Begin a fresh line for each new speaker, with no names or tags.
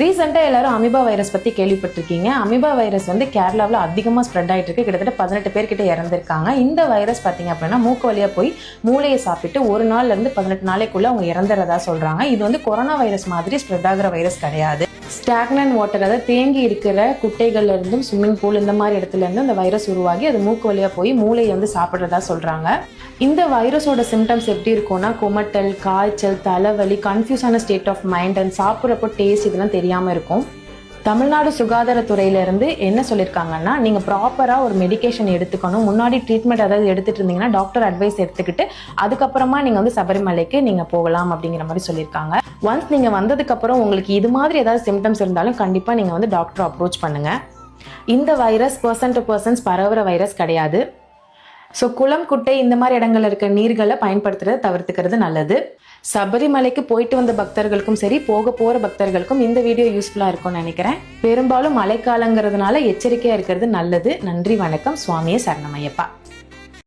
ரீசெண்டாக எல்லாரும் amoeba virus பற்றி கேள்விப்பட்டிருக்கீங்க. அமிபா வைரஸ் வந்து கேரளாவில் அதிகமாக ஸ்ப்ரெட் ஆகிட்டு இருக்கு கிட்டத்தட்ட பதினெட்டு பேர்கிட்ட இறந்துருக்காங்க. இந்த வைரஸ் பார்த்தீங்க அப்படின்னா மூக்கு வழியாக போய் மூளையை சாப்பிட்டு ஒரு நாள்ல இருந்து பதினெட்டு நாளைக்குள்ளே அவங்க இறந்துறதா சொல்கிறாங்க இது வந்து கொரோனா வைரஸ் மாதிரி ஸ்ப்ரெட் ஆகிற வைரஸ் கிடையாது. ஸ்டாக்னன் வாட்டர் அதாவது தேங்கி இருக்கிற குட்டைகள்ல இருந்தும் ஸ்விம்மிங் பூல் இந்த மாதிரி இடத்துல இருந்து அந்த வைரஸ் உருவாகி அது மூக்கு வழியா போய் மூளையை வந்து சாப்பிட்றதா சொல்றாங்க. இந்த வைரஸோட சிம்டம்ஸ் எப்படி இருக்கும்னா குமட்டல் காய்ச்சல் தலைவலி கன்ஃபியூஸான ஸ்டேட் ஆஃப் மைண்ட் அண்ட் சாப்பிட்றப்போ டேஸ்ட் இதெல்லாம் தெரியாம இருக்கும். தமிழ்நாடு சுகாதாரத்துறையில இருந்து என்ன சொல்லியிருக்காங்கன்னா நீங்க ப்ராப்பரா ஒரு மெடிகேஷன் எடுத்துக்கணும். முன்னாடி ட்ரீட்மெண்ட் அதாவது எடுத்துட்டு இருந்தீங்கன்னா டாக்டர் அட்வைஸ் எடுத்துக்கிட்டு அதுக்கப்புறமா நீங்க வந்து சபரிமலைக்கு நீங்க போகலாம் அப்படிங்கிற மாதிரி சொல்லியிருக்காங்க ஒன்ஸ் நீங்க வந்ததுக்கு அப்புறம் உங்களுக்கு இது மாதிரி ஏதாவது சிம்டம்ஸ் இருந்தாலும் கண்டிப்பா நீங்க வந்து டாக்டர் அப்ரோச் பண்ணுங்க. இந்த வைரஸ் பர்சன் டு பர்சன்ஸ் பரவுற வைரஸ் கிடையாது. ஸோ குளம் குட்டை இந்த மாதிரி இடங்கள்ல இருக்க நீர்களை பயன்படுத்துறதை தவிர்த்துக்கிறது நல்லது. சபரிமலைக்கு போயிட்டு வந்த பக்தர்களுக்கும் சரி போக போற பக்தர்களுக்கும் இந்த வீடியோ யூஸ்ஃபுல்லா இருக்கும்னு நினைக்கிறேன். பெரும்பாலும் மழைக்காலங்கிறதுனால எச்சரிக்கையா இருக்கிறது நல்லது. நன்றி வணக்கம். சுவாமியே சரணமையப்பா